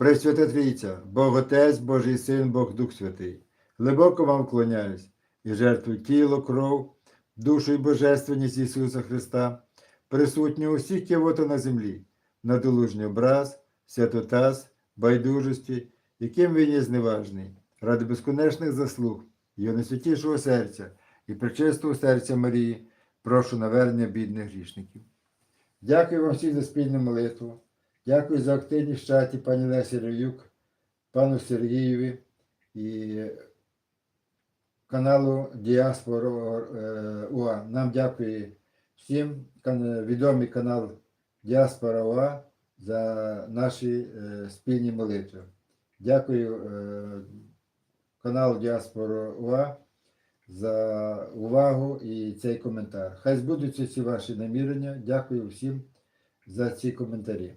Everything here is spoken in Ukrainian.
Пресвята Трійця, Бог Отець, Божий Син, Бог Дух Святий, глибоко вам вклоняюсь і жертвую тіло, кров, душу і божественність Ісуса Христа, присутню у всіх кивота на землі, надолужній образ, святотаз, байдужості, яким він є зневажний, ради безконечних заслуг, його найсвятішого серця і причистого серця Марії, прошу навернення бідних грішників. Дякую вам всім за спільну молитву. Дякую за активність в чаті пані Лесі Рев'юк, пану Сергієві і каналу Діаспора е, УА. Нам дякую всім відомий канал Діаспора УА за наші е, спільні молитви. Дякую е, каналу Діаспора УА за увагу і цей коментар. Хай збудуться всі ваші намірення. Дякую всім за ці коментарі.